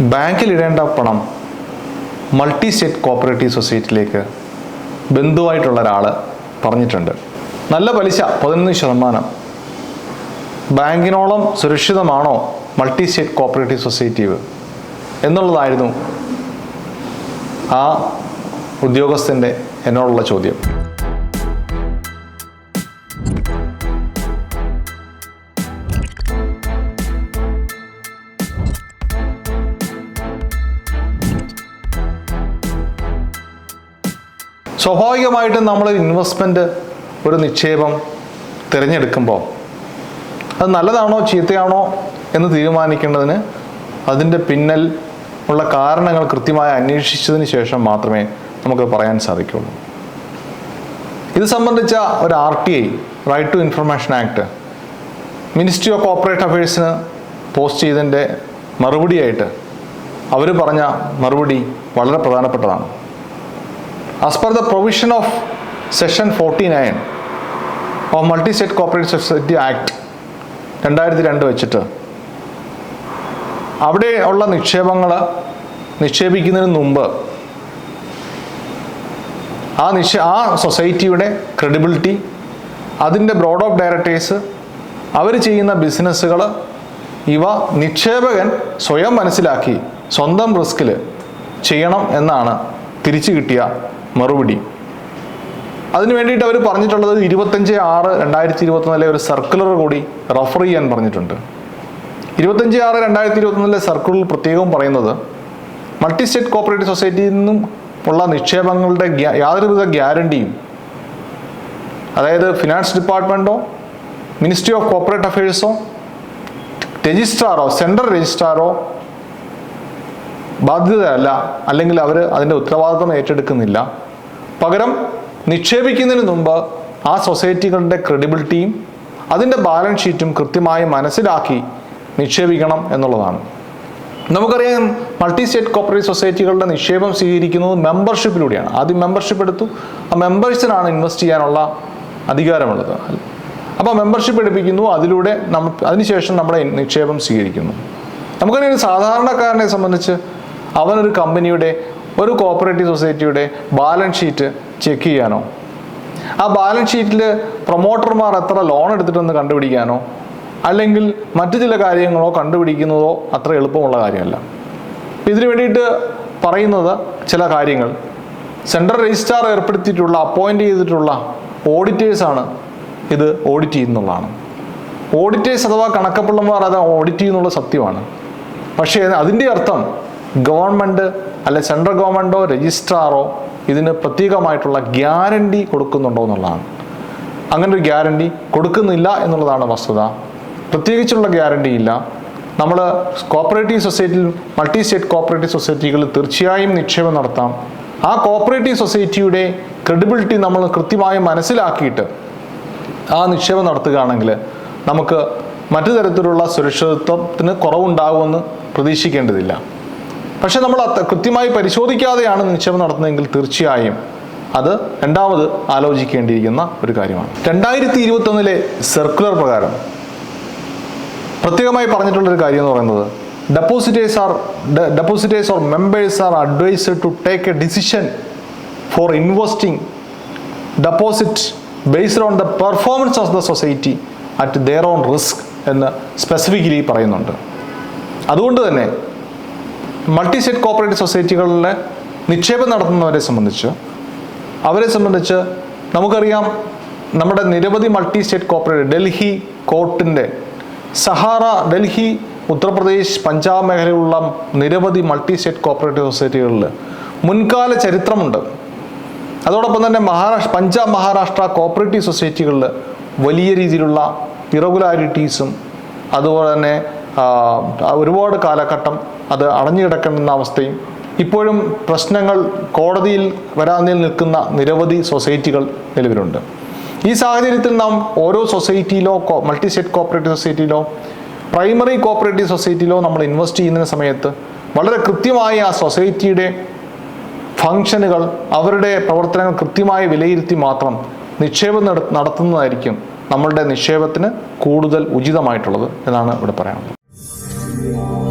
ബാങ്കിൽ ഇടേണ്ട പണം മൾട്ടി സ്റ്റേറ്റ് കോപ്പറേറ്റീവ് സൊസൈറ്റിയിലേക്ക് ബന്ധുവായിട്ടുള്ള ഒരാൾ പറഞ്ഞിട്ടുണ്ട്. നല്ല പലിശ പതിനൊന്ന് ശതമാനം. ബാങ്കിനോളം സുരക്ഷിതമാണോ മൾട്ടി സ്റ്റേറ്റ് കോപ്പറേറ്റീവ് സൊസൈറ്റീവ്? എന്നുള്ളതായിരുന്നു ആ ഉദ്യോഗസ്ഥന്റെ എന്നോടുള്ള ചോദ്യം. സ്വാഭാവികമായിട്ടും നമ്മൾ ഇൻവെസ്റ്റ്മെന്റ് ഒരു നിക്ഷേപം തിരഞ്ഞെടുക്കുമ്പോൾ അത് നല്ലതാണോ ചീത്തയാണോ എന്ന് തീരുമാനിക്കേണ്ടതിന് അതിന്റെ പിന്നൽ ഉള്ള കാരണങ്ങൾ കൃത്യമായി അന്വേഷിച്ചതിന് ശേഷം മാത്രമേ നമുക്ക് പറയാൻ സാധിക്കുള്ളൂ. ഇത് സംബന്ധിച്ച ഒരു R T I right to information act ministry of corporate അഫയേഴ്സിന് post ചെയ്തതിന്റെ മറുപടിയായിട്ട് അവർ പറഞ്ഞ മറുപടി വളരെ പ്രധാനപ്പെട്ടതാണ്. As per the provision of section forty nine of multi state society act രണ്ടായിരത്തി രണ്ട് വെച്ചിട്ട് അവിടെ ഉള്ള നിക്ഷേപങ്ങൾ നിക്ഷേപിക്കുന്നതിന് മുമ്പ് ആ നിക്ഷേ ആ സൊസൈറ്റിയുടെ ക്രെഡിബിലിറ്റി അതിന്റെ ബ്രോഡ് ഓഫ് ഡയറക്ടേഴ്സ് അവർ ചെയ്യുന്ന ബിസിനസ്സുകൾ ഇവ നിക്ഷേപകൻ സ്വയം മനസ്സിലാക്കി സ്വന്തം റിസ്കിൽ ചെയ്യണം എന്നാണ് തിരിച്ചു കിട്ടിയ മറുപടി. അതിനു വേണ്ടിയിട്ട് അവർ പറഞ്ഞിട്ടുള്ളത് ഇരുപത്തഞ്ച് ആറ് രണ്ടായിരത്തി ഇരുപത്തൊന്നിലെ ഒരു സർക്കുലർ കൂടി റഫർ ചെയ്യാൻ പറഞ്ഞിട്ടുണ്ട്. ഇരുപത്തഞ്ച് ആറ് രണ്ടായിരത്തി ഇരുപത്തൊന്നിലെ സർക്കുലറിൽ പ്രത്യേകം പറയുന്നത് മൾട്ടി സ്റ്റേറ്റ് കോപ്പറേറ്റീവ് സൊസൈറ്റിയിൽ നിന്നും ഉള്ള നിക്ഷേപങ്ങളുടെ യാതൊരുവിധ ഗ്യാരണ്ടിയും അതായത് ഫിനാൻസ് ഡിപ്പാർട്ട്മെന്റോ മിനിസ്ട്രി ഓഫ് കോപ്പറേറ്റ് അഫയേഴ്സോ രജിസ്ട്രാറോ സെൻട്രൽ രജിസ്ട്രാറോ ബാധ്യതയല്ല അല്ലെങ്കിൽ അവർ അതിന്റെ ഉത്തരവാദിത്വം ഏറ്റെടുക്കുന്നില്ല. പകരം നിക്ഷേപിക്കുന്നതിന് മുമ്പ് ആ സൊസൈറ്റികളുടെ ക്രെഡിബിലിറ്റിയും അതിന്റെ ബാലൻസ് ഷീറ്റും കൃത്യമായി മനസ്സിലാക്കി നിക്ഷേപിക്കണം എന്നുള്ളതാണ്. നമുക്കറിയാം മൾട്ടി സ്റ്റേറ്റ് കോപ്പറേറ്റീവ് സൊസൈറ്റികളുടെ നിക്ഷേപം സ്വീകരിക്കുന്നത് മെമ്പർഷിപ്പിലൂടെയാണ്. ആദ്യം മെമ്പർഷിപ്പ് എടുത്തു. ആ മെമ്പേഴ്സിനാണ് ഇൻവെസ്റ്റ് ചെയ്യാനുള്ള അധികാരമുള്ളത്. അപ്പോൾ മെമ്പർഷിപ്പ് എടുപ്പിക്കുന്നു. അതിലൂടെ നമ്മൾ അതിനുശേഷം നമ്മുടെ നിക്ഷേപം സ്വീകരിക്കുന്നു. നമുക്കറിയാം സാധാരണക്കാരനെ സംബന്ധിച്ച് അവനൊരു കമ്പനിയുടെ ഒരു കോപ്പറേറ്റീവ് സൊസൈറ്റിയുടെ ബാലൻസ് ഷീറ്റ് ചെക്ക് ചെയ്യാനോ? ആ ബാലൻസ് ഷീറ്റിൽ പ്രൊമോട്ടർമാർ എത്ര ലോൺ എടുത്തിട്ടെന്ന് കണ്ടുപിടിക്കാനോ? അല്ലെങ്കിൽ മറ്റു ചില കാര്യങ്ങളോ കണ്ടുപിടിക്കുന്നതോ അത്ര എളുപ്പമുള്ള കാര്യമല്ല. ഇതിനു വേണ്ടിയിട്ട് പറയുന്നത് ചില കാര്യങ്ങൾ. സെൻട്രൽ രജിസ്ട്രാർ ഏർപ്പെടുത്തിയിട്ടുള്ള അപ്പോയിന്റ് ചെയ്തിട്ടുള്ള ഓഡിറ്റേഴ്സാണ് ഇത് ഓഡിറ്റ് ചെയ്യുന്നുള്ളതാണ് ഓഡിറ്റേഴ്സ് അഥവാ കണക്കപ്പിള്ളന്മാർ അത് ഓഡിറ്റ് ചെയ്യുന്നുള്ള സത്യമാണ്. പക്ഷേ അതിന്റെ അർത്ഥം ഗവൺമെന്റ് അല്ലെ സെൻട്രൽ ഗവൺമെന്റോ രജിസ്ട്രാറോ ഇതിന് പ്രത്യേകമായിട്ടുള്ള ഗ്യാരണ്ടി കൊടുക്കുന്നുണ്ടോ എന്നുള്ളതാണ്. അങ്ങനെ ഒരു ഗ്യാരണ്ടി കൊടുക്കുന്നില്ല എന്നുള്ളതാണ് വസ്തുത. പ്രത്യേകിച്ചുള്ള ഗ്യാരണ്ടി ഇല്ല. നമ്മൾ കോപ്പറേറ്റീവ് സൊസൈറ്റിയിൽ മൾട്ടി സ്റ്റേറ്റ് കോപ്പറേറ്റീവ് സൊസൈറ്റികളിൽ തീർച്ചയായും നിക്ഷേപം നടത്താം. ആ കോപ്പറേറ്റീവ് സൊസൈറ്റിയുടെ ക്രെഡിബിലിറ്റി നമ്മൾ കൃത്യമായി മനസ്സിലാക്കിയിട്ട് ആ നിക്ഷേപം നടത്തുകയാണെങ്കിൽ നമുക്ക് മറ്റു തരത്തിലുള്ള സുരക്ഷിതത്വത്തിന് കുറവുണ്ടാകുമെന്ന് പ്രതീക്ഷിക്കേണ്ടതില്ല. പക്ഷേ നമ്മൾ കൃത്യമായി പരിശോധിക്കാതെയാണ് നിക്ഷേപം നടത്തുന്നതെങ്കിൽ തീർച്ചയായും അത് രണ്ടാമത് ആലോചിക്കേണ്ടിയിരിക്കുന്ന ഒരു കാര്യമാണ്. രണ്ടായിരത്തി ഇരുപത്തൊന്നിലെ സർക്കുലർ പ്രകാരം പ്രത്യേകമായി പറഞ്ഞിട്ടുള്ളൊരു കാര്യം എന്ന് പറയുന്നത് depositors are depositors or members are advised to take a decision for investing deposit based on the performance of the society at their own risk എന്ന് സ്പെസിഫിക്കലി പറയുന്നുണ്ട്. അതുകൊണ്ട് തന്നെ മൾട്ടി സ്റ്റേറ്റ് കോപ്പറേറ്റീവ് സൊസൈറ്റികളിലെ നിക്ഷേപം നടത്തുന്നവരെ സംബന്ധിച്ച് അവരെ സംബന്ധിച്ച് നമുക്കറിയാം നമ്മുടെ നിരവധി മൾട്ടി സ്റ്റേറ്റ് കോപ്പറേറ്റീവ് ഡൽഹി കോർട്ടിന്റെ സഹാറ ഡൽഹി ഉത്തർപ്രദേശ് പഞ്ചാബ് മേഖലയിലുള്ള നിരവധി മൾട്ടി സ്റ്റേറ്റ് കോപ്പറേറ്റീവ് സൊസൈറ്റികളിൽ മുൻകാല ചരിത്രമുണ്ട്. അതോടൊപ്പം തന്നെ മഹാരാഷ്ട്ര പഞ്ചാബ് മഹാരാഷ്ട്ര കോപ്പറേറ്റീവ് സൊസൈറ്റികളിൽ വലിയ രീതിയിലുള്ള ഇറഗുലാരിറ്റീസും അതുപോലെ തന്നെ ഒരുപാട് കാലഘട്ടം അത് അടഞ്ഞു കിടക്കുന്ന അവസ്ഥയും ഇപ്പോഴും പ്രശ്നങ്ങൾ കോടതിയിൽ വരാനിൽ നിൽക്കുന്ന നിരവധി സൊസൈറ്റികൾ നിലവിലുണ്ട്. ഈ സാഹചര്യത്തിൽ നാം ഓരോ സൊസൈറ്റിയിലോ മൾട്ടി സ്റ്റേറ്റ് കോപ്പറേറ്റീവ് സൊസൈറ്റിയിലോ പ്രൈമറി കോപ്പറേറ്റീവ് സൊസൈറ്റിയിലോ നമ്മൾ ഇൻവെസ്റ്റ് ചെയ്യുന്ന സമയത്ത് വളരെ കൃത്യമായി ആ സൊസൈറ്റിയുടെ ഫങ്ഷനുകൾ അവരുടെ പ്രവർത്തനങ്ങൾ കൃത്യമായി വിലയിരുത്തി മാത്രം നിക്ഷേപം നട- നടത്തുന്നതായിരിക്കും നമ്മളുടെ നിക്ഷേപത്തിന് കൂടുതൽ ഉചിതമായിട്ടുള്ളത് എന്നാണ് ഇവിടെ പറയാനുള്ളത്. you.